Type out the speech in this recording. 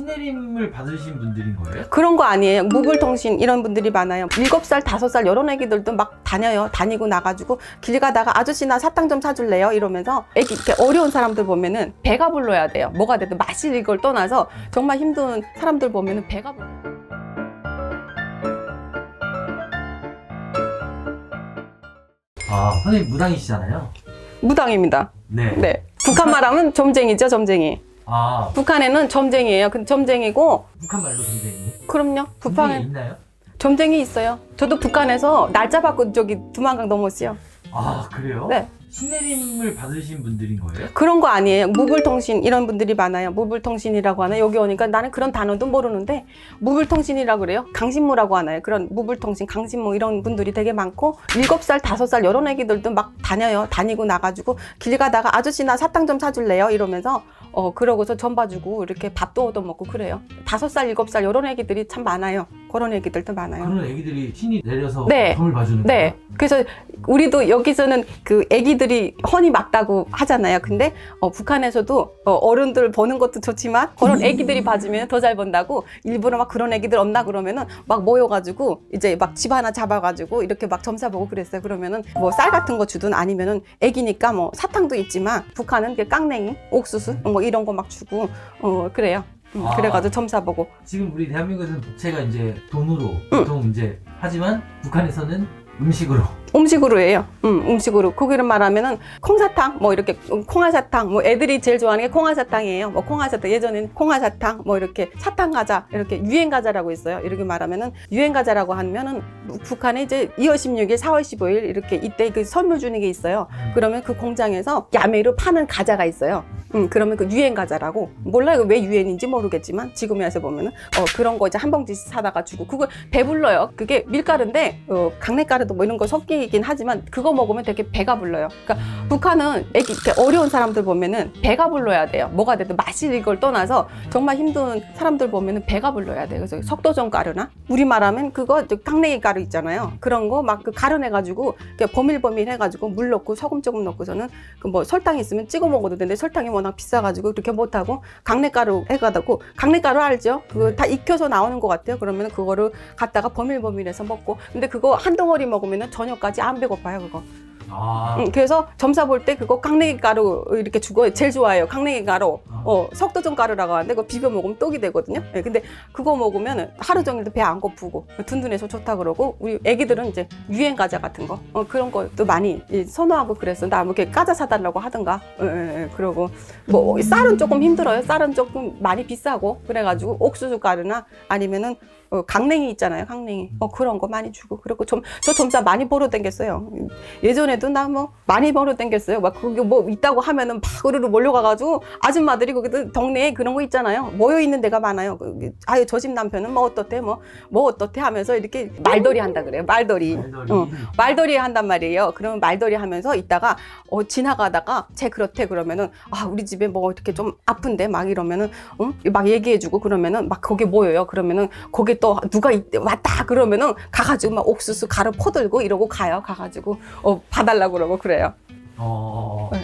신내림을 받으신 분들인 거예요? 그런 거 아니에요. 무글통신 이런 분들이 많아요. 일곱 살 다섯 살 이런 애기들도 막 다녀요. 다니고 나가지고 길 가다가 아저씨 나 사탕 좀 사줄래요? 이러면서 애기 이렇게 어려운 사람들 보면은 배가 불러야 돼요. 뭐가 돼도 마실 걸 떠나서 정말 힘든 사람들 보면은 배가 불러. 아, 선생님 무당이시잖아요. 무당입니다. 네. 네. 북한 말하면 점쟁이죠, 점쟁이. 아, 북한에는 점쟁이에요. 그 점쟁이고 북한 말로 선생님. 그럼요. 북한에 있나요? 점쟁이 있어요. 저도 북한에서 날짜 받고 저기 두만강 넘었어요. 아, 그래요? 네. 신내림을 받으신 분들인 거예요? 그런 거 아니에요. 무불통신 이런 분들이 많아요. 무불통신이라고 하나 여기 오니까 나는 그런 단어도 모르는데 무불통신이라고 그래요. 강신무라고 하나요. 그런 무불통신, 강신무 이런 분들이 되게 많고 일곱 살, 다섯 살 이런 애기들도 막 다녀요. 다니고 나가지고 길 가다가 아저씨 나 사탕 좀 사줄래요? 이러면서 어 그러고서 전 봐주고 이렇게 밥도 얻어먹고 그래요. 다섯 살, 일곱 살 이런 애기들이 참 많아요. 그런 애기들도 많아요. 그런 애기들이 신이 내려서 네. 점을 봐주는 네. 거예요? 그래서 우리도 여기서는 그 애기들이 헌이 막다고 하잖아요. 근데 어, 북한에서도 어, 어른들 보는 것도 좋지만 그런 애기들이 봐주면 더 잘 본다고 일부러 막 그런 애기들 없나 그러면은 막 모여가지고 이제 막 집 하나 잡아가지고 이렇게 막 점사 보고 그랬어요. 그러면은 뭐 쌀 같은 거 주든 아니면은 애기니까 뭐 사탕도 있지만 북한은 그 깡냉이, 옥수수 뭐 이런 거 막 주고 어 그래요. 음, 아. 그래가지고 점사 보고 지금 우리 대한민국에서는 복채가 이제 돈으로 보통 이제 하지만 북한에서는 음식으로 음식으로 해요. 음, 음식으로. 거기를 말하면은 콩사탕, 뭐 이렇게 음, 콩알사탕, 뭐 애들이 제일 좋아하는 게 콩알사탕이에요. 뭐 콩알사탕, 예전에는 콩알사탕, 뭐 이렇게 사탕 과자, 이렇게 유행 과자라고 있어요. 이렇게 말하면은 유행 과자라고 하면은 북한에 이제 2월 16일, 4월 15일 이렇게 이때 그 선물 주는 게 있어요. 그러면 그 공장에서 야매로 파는 과자가 있어요. 음, 그러면 그 유행 과자라고 몰라요 왜 유행인지 모르겠지만 지금에 와서 보면은 어 그런 거 이제 한 봉지씩 사다가 주고 그거 배불러요. 그게 밀가루인데 어 강냉가루도 뭐 이런 거 섞이긴 하지만 그거 먹으면 되게 배가 불러요. 그러니까 북한은 애기 이렇게 어려운 사람들 보면은 배가 불러야 돼요. 뭐가 돼도 마실 걸 떠나서 정말 힘든 사람들 보면은 배가 불러야 돼요. 그래서 석도전 가루나 우리 말하면 그거 저 깡냉이 가루 있잖아요. 그런 거 막 그 가루 내가지고 이렇게 버밀버밀 해가지고 물 넣고 소금 조금 넣고서는 그 뭐 설탕 있으면 찍어 먹어도 되는데 설탕이 워낙 비싸가지고 그렇게 못하고 강냉가루 해가지고 강냉가루 알죠? 그거 다 익혀서 나오는 것 같아요. 그러면 그거를 갖다가 버밀버밀해서 먹고 근데 그거 한 덩어리 먹으면 저녁까지 안 배고파요 그거. 아, 응, 그래서 점사 볼 때 그거 강냉이 가루 이렇게 주고 제일 좋아해요. 강냉이 가루. 어, 석도전 가루라고 하는데 그거 비벼 먹으면 떡이 되거든요. 예, 근데 그거 먹으면 하루 종일도 배 안 고프고 든든해서 좋다 그러고 우리 애기들은 이제 유행 과자 같은 거 어, 그런 것도 많이 이, 선호하고 그랬어. 나뭐 이렇게 과자 사달라고 하든가. 예, 예, 예. 그러고 뭐 쌀은 조금 힘들어요. 쌀은 조금 많이 비싸고 그래가지고 옥수수 가루나 아니면은 어, 강냉이 있잖아요. 강냉이. 어, 그런 거 많이 주고. 그리고 좀, 저 점자 많이 벌어 댕겼어요. 예전에도 나 뭐 많이 벌어 댕겼어요. 막 그게 뭐 있다고 하면은 막 으르르 몰려가가지고 아줌마들이 거기 동네에 그런 거 있잖아요. 모여 있는 데가 많아요. 그, 아유, 저 집 남편은 뭐 어떻대, 뭐, 뭐 어떻대 하면서 이렇게 말돌이 한다 그래요. 말돌이. 말돌이. 어, 말돌이 한단 말이에요. 그러면 말돌이 하면서 있다가 어, 지나가다가 쟤 그렇대 그러면은 아 우리 집에 뭐 이렇게 좀 아픈데 막 이러면은 응? 막 얘기해주고 그러면은 막 거기 모여요. 그러면은 거기 또 누가 있- 왔다 그러면은 가가지고 막 옥수수 가루 퍼들고 이러고 가요. 가가지고 어 봐달라고 그러고 그래요. 어, 네.